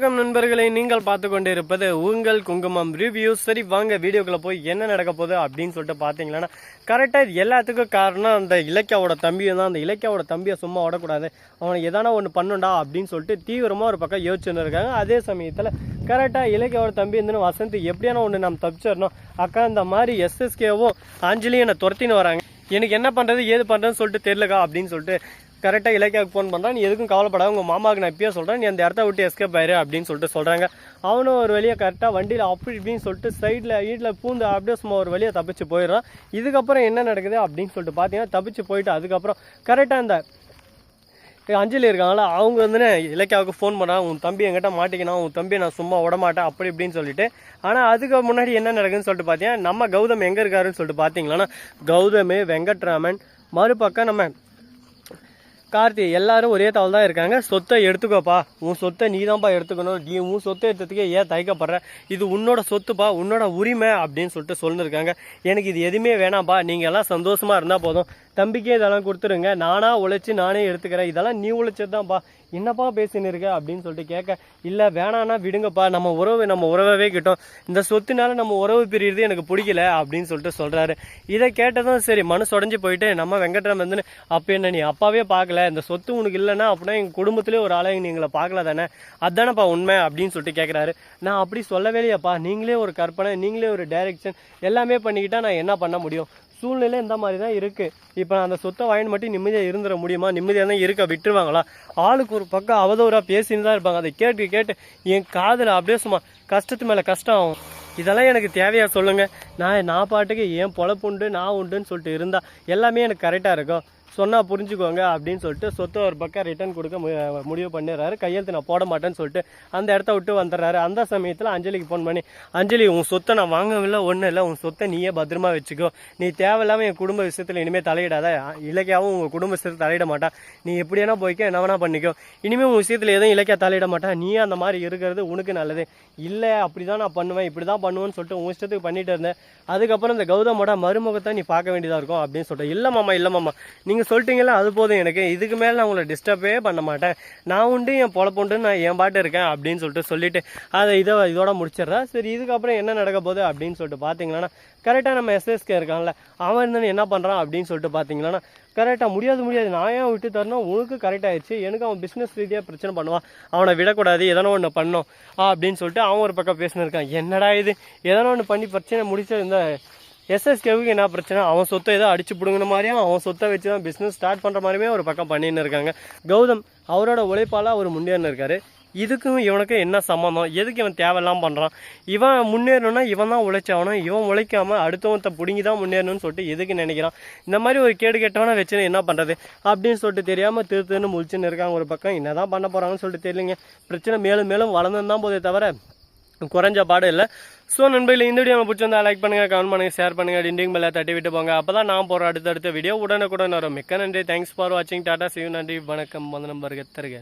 வணக்கம் நண்பர்களை நீங்கள் பார்த்து கொண்டிருப்பது உங்கள் குங்குமம் ரிவ்யூ சரி வாங்க வீடியோக்குள்ள போய் என்ன நடக்க போகுது அப்படின்னு சொல்லிட்டு பார்த்தீங்கன்னா கரெக்டாக எல்லாத்துக்கும் காரணம் அந்த இலக்கியாவோட தம்பியும் தான். அந்த இலக்கியாவோட தம்பியை சும்மா விடக்கூடாது அவனை எதானா ஒன்று பண்ணுண்டா அப்படின்னு சொல்லிட்டு தீவிரமாக ஒரு பக்கம் யோசிச்சுன்னு இருக்காங்க. அதே சமயத்தில் கரெக்டாக இலக்கியாவோட தம்பி இருந்துன்னு வசந்த் எப்படியான ஒன்று நம்ம தப்பிச்சிடணும். அக்கா இந்த மாதிரி எஸ்எஸ்கேவும் அஞ்சலியும் என்னை துரத்தின்னு வராங்க. எனக்கு என்ன பண்ணுறது ஏது பண்ணுறதுன்னு சொல்லிட்டு தெரியலக்கா அப்படின்னு சொல்லிட்டு கரெக்டாக இலக்கியாவுக்கு ஃபோன் பண்ணுறான் நீ எதுக்கும் கவலைப்படாத உங்கள் மாமாவுக்கு நான் இப்பயே சொல்கிறேன் நீ அந்த இடத்த விட்டு எஸ்கேப் ஆயிரு அப்படின்னு சொல்லிட்டு சொல்கிறாங்க அவனும் ஒரு வழியாக கரெக்டாக வண்டியில் அப்படி இப்படின்னு சொல்லிட்டு சைடில் வீட்டில் பூந்து அப்படியே சும்மா ஒரு வழியாக தப்பிச்சு போயிடுறான். இதுக்கப்புறம் என்ன நடக்குது அப்படின்னு சொல்லிட்டு பார்த்தீங்கன்னா தப்பிச்சு போயிட்டு அதுக்கப்புறம் கரெக்டாக அந்த அஞ்சலி இருக்காங்களா அவங்க வந்து இலக்கியாவுக்கு ஃபோன் பண்ணா உன் தம்பி என்கிட்ட மாட்டிக்கணும் உன் தம்பியை நான் சும்மா விடமாட்டேன் அப்படி இப்படின்னு சொல்லிட்டு. ஆனால் அதுக்கு முன்னாடி என்ன நடக்குதுன்னு சொல்லிட்டு பார்த்தீங்கன்னா நம்ம கௌதம் எங்கே இருக்காருன்னு சொல்லிட்டு பார்த்தீங்களன்னா கௌதம் வெங்கட்ராமன். மறுபக்கம் நம்ம கார்த்தி எல்லாரும் ஒரே தவள் தான் இருக்காங்க. சொத்தை எடுத்துக்கோப்பா. உன் சொத்தை நீ தான்ப்பா எடுத்துக்கணும். நீ உன் சொத்தை எடுத்ததுக்கே ஏன் தயக்கப்படுற? இது உன்னோட சொத்துப்பா உன்னோட உரிமை அப்படின்னு சொல்லிட்டு சொல்லிருக்காங்க. எனக்கு இது எதுவுமே வேணாம்ப்பா. நீங்கள் எல்லாம் சந்தோஷமாக இருந்தால் போதும். தம்பிக்கே இதெல்லாம் கொடுத்துருங்க. நானாக உழைச்சி நானே எடுத்துக்கிறேன். இதெல்லாம் நீ உழைச்சது தான்ப்பா என்னப்பா பேசின்னு இருக்க? அப்படின்னு சொல்லிட்டு கேட்க இல்லை வேணான்னா விடுங்கப்பா. நம்ம உறவு நம்ம உறவவே கிட்டோம். இந்த சொத்துனால நம்ம உறவு பிரியிறது எனக்கு பிடிக்கல அப்படின்னு சொல்லிட்டு சொல்கிறாரு இதை கேட்டதும் சரி மனசு உடஞ்சி போயிட்டு நம்ம வெங்கட்ராமன் வந்து அப்போ என்ன நீ அப்பாவே பார்க்கல? இந்த சொத்து உனக்கு இல்லைன்னா அப்படின்னா எங்கள் குடும்பத்திலே ஒரு ஆளை நீங்களை பார்க்கல தானே? அதானப்பா உண்மை அப்படின்னு சொல்லிட்டு கேட்குறாரு நான் அப்படி சொல்லவே இல்லையாப்பா. நீங்களே ஒரு கற்பனை நீங்களே ஒரு டைரக்ஷன் எல்லாமே பண்ணிக்கிட்டால் நான் என்ன பண்ண முடியும்? சூழ்நிலை இந்த மாதிரி தான் இருக்குது இப்போ நான் அந்த சொத்தை வாங்கி மட்டும் நிம்மதியாக இருந்துட முடியுமா? நிம்மதியாக தான் இருக்க? விட்டுருவாங்களா? ஆளுக்கு ஒரு பக்கம் அவதூறாக பேசின்னு தான் இருப்பாங்க. அதை கேட்டு கேட்டு என் காதில் அப்படியே சும்மா கஷ்டத்து மேலே கஷ்டம் ஆகும். இதெல்லாம் எனக்கு தேவையாக சொல்லுங்கள் நான் நான் பாட்டுக்கு என் பொழப்புண்டு நான் உண்டுன்னு சொல்லிட்டு இருந்தால் எல்லாமே எனக்கு கரெக்டாக இருக்கும். சொன்னால் புரிஞ்சுக்கோங்க அப்படின்னு சொல்லிட்டு சொத்தை ஒரு பக்கம் ரிட்டர்ன் கொடுக்க மு- முடிவு பண்ணிடுறாரு. கையெழுத்து நான் போட மாட்டேன்னு சொல்லிட்டு அந்த இடத்த விட்டு வந்துடுறாரு. அந்த சமயத்தில் அஞ்சலிக்கு ஃபோன் பண்ணி அஞ்சலி உன் சொத்தை நான் வாங்கவில்லை ஒன்றும் இல்லை. உன் சொத்தை நீயே பத்திரமா வச்சுக்கோ. நீ தேவையில்லாமல் என் குடும்ப விஷயத்தில் இனிமேல் தலையிடாத. இலக்கியாவும் உங்கள் குடும்ப விஷயத்தில் தலையிட மாட்டா நீ எப்படி வேணா போய்க்க என்ன வேணா பண்ணிக்கோ. இனிமேல் உன் விஷயத்தில் எதுவும் இலக்கியா தலையிட மாட்டா நீ அந்த மாதிரி இருக்கிறது உனக்கு நல்லது. இல்லை அப்படி தான் நான் பண்ணுவேன் இப்படி தான் பண்ணுவேன்னு சொல்லிட்டு உன் இஷ்டத்துக்கு பண்ணிட்டு இருந்தேன். அதுக்கப்புறம் இந்த கௌதமோட மருமுகத்தை நீ பார்க்க வேண்டியதாக இருக்கும் அப்படின்னு சொல்லிட்டு இல்லை மாமா இல்லை மாமா நீங்கள் சொல்லிட்டீங்களா அது போதும் எனக்கு. இதுக்கு மேலே நான் உங்களை டிஸ்டர்பே பண்ண மாட்டேன். நான் உண்டு என் பொழப்புண்டு நான் என் பாட்டு இருக்கேன் அப்படின்னு சொல்லிட்டு சொல்லிட்டு அதை இதை இதோட முடிச்சிடுறேன் சரி இதுக்கப்புறம் என்ன நடக்க போகுது அப்படின்னு சொல்லிட்டு பார்த்தீங்கன்னா கரெக்டாக நம்ம எஸ்எஸ்கே இருக்கான்ல அவன் இருந்தாலும் என்ன பண்ணுறான் அப்படின்னு சொல்லிட்டு பார்த்தீங்கன்னா கரெக்டாக முடியாது முடியாது. நான் ஏன் விட்டு தரணும் உனக்கு கரெக்டாகிடுச்சு எனக்கு அவன் பிஸ்னஸ் ரீதியாக பிரச்சனை பண்ணுவான். அவனை விடக்கூடாது எதனா ஒன்று பண்ணோம். அப்படின்னு சொல்லிட்டு அவன் ஒரு பக்கம் பேசினிருக்கான். என்னடா இது? எதனா ஒன்று பண்ணி பிரச்சனை முடிச்ச இந்த எஸ்எஸ்கேவுக்கு என்ன பிரச்சனை? அவன் சொத்தை ஏதோ அடிச்சு பிடுங்கின மாதிரியும் அவன் சொத்தை வச்சு தான் பிஸ்னஸ் ஸ்டார்ட் பண்ணுற மாதிரியுமே ஒரு பக்கம் பண்ணின்னு இருக்காங்க கௌதம் அவரோட உழைப்பால் அவர் முன்னேறின்னு இருக்காரு இதுக்கும் இவனுக்கும் என்ன சம்மந்தம் எதுக்கு இவன் தேவையெல்லாம் பண்ணுறான் இவன் முன்னேறணும்னா இவன் தான் உழைச்சாவணும் இவன் உழைக்காமல் அடுத்தவன் பிடுங்கி தான் முன்னேறணும்னு சொல்லிட்டு எதுக்கு நினைக்கிறான்? இந்த மாதிரி ஒரு கேடு கெட்டவனை வச்சுன்னு என்ன பண்ணுறது அப்படின்னு சொல்லிட்டு தெரியாமல் திரு திருன்னு முழிச்சுன்னு இருக்காங்க ஒரு பக்கம். என்ன தான் பண்ண போகிறாங்கன்னு சொல்லிட்டு தெரியலங்க. பிரச்சனை மேலும் மேலும் வளர்ந்துருந்தான் தான் போதே தவிர குறைஞ்ச பாடு இல்லை. ஸோ நண்பர்களே இந்த வீடியோ பிடிச்சிருந்தா லைக் பண்ணுங்க கமெண்ட் பண்ணுங்கள் ஷேர் பண்ணுங்க டிண்டிங் மேலே தட்டி விட்டு போங்க. அப்போ தான் நான் போகிற அடுத்தடுத்த வீடியோ உடனுக்குடன் வரும். மிக்க நன்றி. தேங்க்ஸ் ஃபார் வாட்சிங் டாடா சிவ் நன்றி. வணக்கம். வந்து நம்பருக்கு தருக